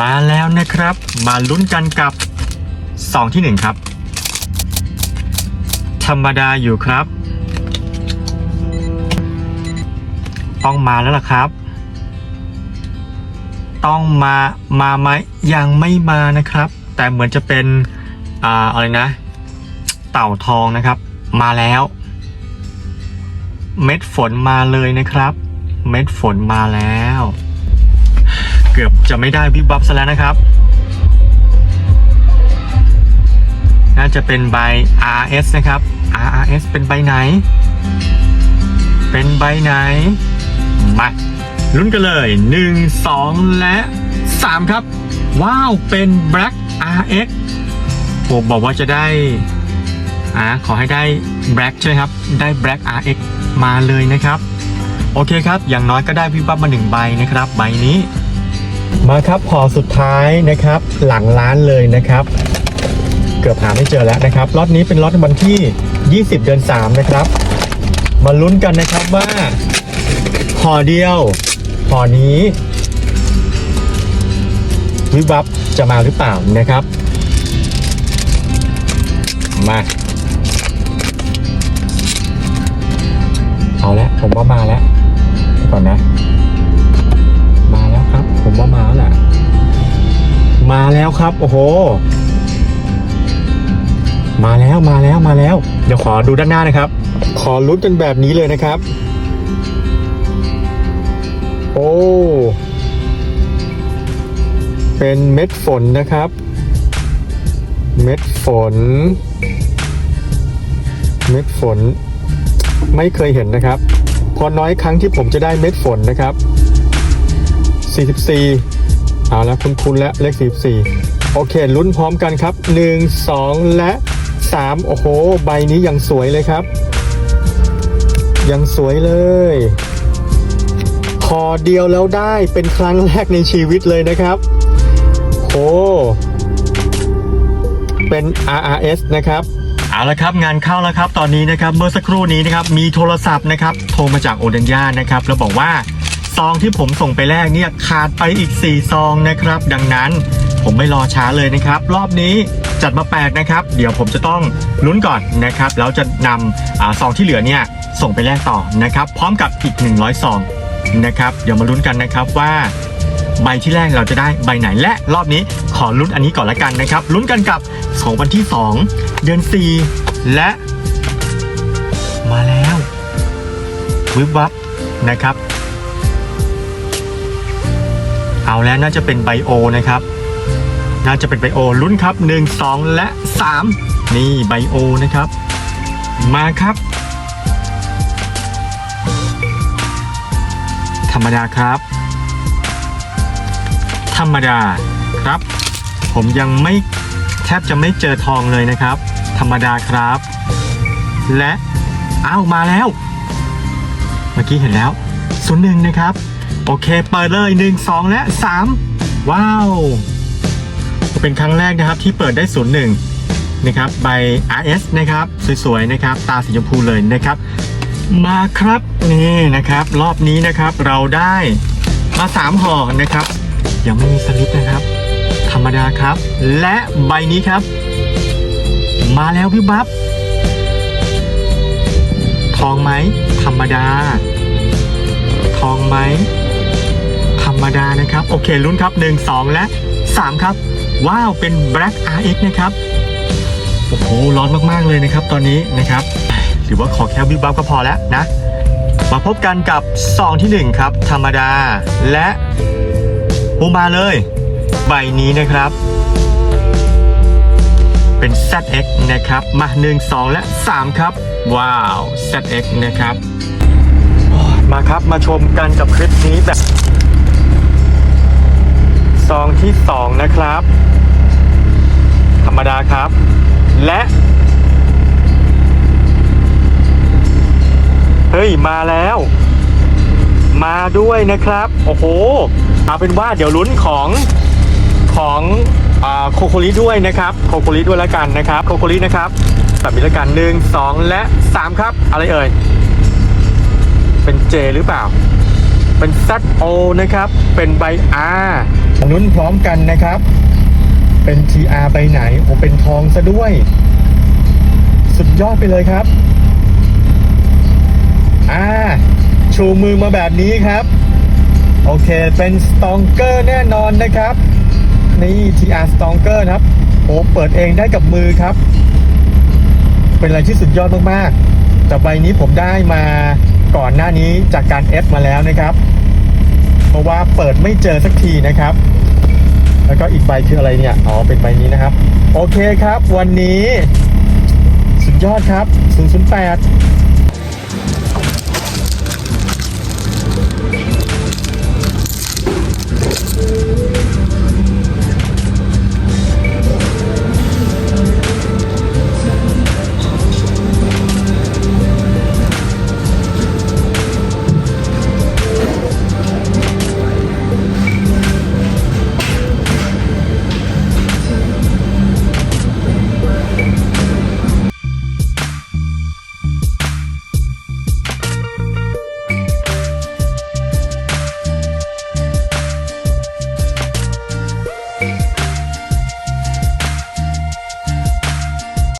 มาแล้วนะครับ มาลุ้นกันกับ2ที่1ครับ ธรรมดาอยู่ครับ ต้องมาแล้วล่ะครับ ต้องมามาไหมยังไม่มานะครับ แต่เหมือนจะเป็นอ่าอะไรนะ เต่าทองนะครับ มาแล้ว เม็ดฝนมาเลยนะครับ เม็ดฝนมาแล้ว เกือบจะไม่ได้วิบวับซะแล้วนะครับ น่าจะเป็นใบ RS นะครับ RS เป็นใบไหน เป็นใบไหน มาลุ้นกันเลย 1 2 และ 3 ครับ ว้าว เป็น Black RX ผมบอกว่าจะได้อ่าขอให้ได้ Black ใช่ครับ ได้ Black RX มาเลยนะครับ โอเคครับ อย่างน้อยก็ได้วิบวับมาหนึ่งใบนะครับ ใบนี้ มาครับพอสุดท้ายนะครับ หลังร้านเลยนะครับ เกือบหาไม่เจอแล้วนะครับล็อตนี้เป็นล็อตวันที่ 20 เดือน 3 นะครับ มาลุ้นกันนะครับว่าห่อเดียวห่อนี้ วิบับจะมาหรือเปล่านะครับ มาเอาแล้วผมว่ามาแล้ว ครับ โอ้โห มาแล้วมาแล้วมาแล้ว เดี๋ยวขอดูด้านหน้านะครับ ขอลุ้นกันแบบนี้เลยนะครับ โอ้เป็นเม็ดฝนนะครับ เม็ดฝน เม็ดฝน ไม่เคยเห็นนะครับ พอน้อยครั้งที่ผมจะได้เม็ดฝนนะครับ 44าแล้วคุ้นๆแล้วเลข 44 โอเคลุ้นพร้อมกันครับ 1 2 และ 3 โอ้โห ใบนี้ยังสวยเลยครับ ยังสวยเลยพอเดียวแล้วได้เป็นครั้งแรกในชีวิตเลยนะครับโอ้เป็น RRS นะครับเอาละครับงานเข้าแล้วครับตอนนี้นะครับเมื่อสักครู่นี้นะครับมีโทรศัพท์นะครับโทรมาจากโอเดนยานะครับแล้วบอกว่า ซองที่ผมส่งไปแรกเนี่ยขาดไปอีก 4 ซองนะครับ ดังนั้นผมไม่รอช้าเลยนะครับ รอบนี้จัดมาแปดนะครับ เดี๋ยวผมจะต้องลุ้นก่อนนะครับ แล้วจะนำอาซองที่เหลือเนี่ยส่งไปแลกต่อนะครับ พร้อมกับอีก 100 ซองนะครับเดี๋ยวมาลุ้นกันนะครับว่าใบที่แรกเราจะได้ใบไหนและรอบนี้ขอลุ้นอันนี้ก่อนละกันนะครับลุ้นกันกับของวันที่ 2 เดือน 4 และ มาแล้ววิบวับนะครับ เอาแล้วน่าจะเป็นไบโอนะครับ น่าจะเป็นไบโอลุ้นครับ 1 2 และ 3 นี่ไบโอนะครับ มาครับ ธรรมดาครับ ธรรมดาครับ ผมยังไม่แทบจะไม่เจอทองเลยนะครับ ธรรมดาครับ และอ้าวมาแล้ว เมื่อกี้เห็นแล้วศูนย์หนึ่งนะครับ โอเค เปิดเลยหนึ่งสองและสามว้าว เป็นครั้งแรกนะครับที่เปิดได้ศูนย์หนึ่งนะครับใบ RS นะครับ สวยๆนะครับ ตาสีชมพูเลยนะครับ มาครับนี่นะครับ รอบนี้นะครับเราได้มาสามห่อนะครับ ยังไม่มีสลิปนะครับ ธรรมดาครับ และใบนี้ครับ มาแล้วพี่บับทองไหมธรรมดา ทองไหม รรมดานะครับ โอเคลุ้นครับ 1 2 และ 3 ครับ ว้าว เป็น Black RX นะครับ โอ้โห ร้อนมากๆเลยนะครับตอนนี้นะครับ หรือว่าขอแค่วิบวับก็พอแล้วนะ มาพบกันกับซองที่ 1 ครับ ธรรมดาและปูมาเลย ใบนี้นะครับ เป็น ZX นะครับ มา 1 2 และ 3 ครับ ว้าว ZX นะครับมาครับ มาชมกันกับคลิปนี้แบบ ที่ 2 นะครับ ธรรมดาครับ และ เฮ้ย มาแล้ว มาด้วยนะครับ โอ้โห เอาเป็นว่าเดี๋ยวลุ้นของของโคโคลิด้วยนะครับโคโคลิด้วยแล้วกันนะครับโคโคลินะครับแบบนี้แล้วกันหนึ่งสองและสามครับ อะไรเอ่ย เป็นเจหรือเปล่า เป็น ZO นะครับ เป็นใบ R ลุ้นพร้อมกันนะครับ เป็น TR ใบไหนโอ้เป็นทองซะด้วย สุดยอดไปเลยครับ อ่า ชูมือมาแบบนี้ครับ โอเค เป็นสตองเกอร์แน่นอนนะครับ นี่ TR Stronger นะครับโอ้เปิดเองได้กับมือครับ เป็นอะไรที่สุดยอดมากๆแต่ใบนี้ผมได้มาก่อนหน้านี้จากการ F มาแล้วนะครับ เพราะว่าเปิดไม่เจอสักทีนะครับ แล้วก็อีกใบคืออะไรเนี่ย อ๋อ เป็นใบนี้นะครับ โอเคครับ วันนี้ สุดยอดครับ 008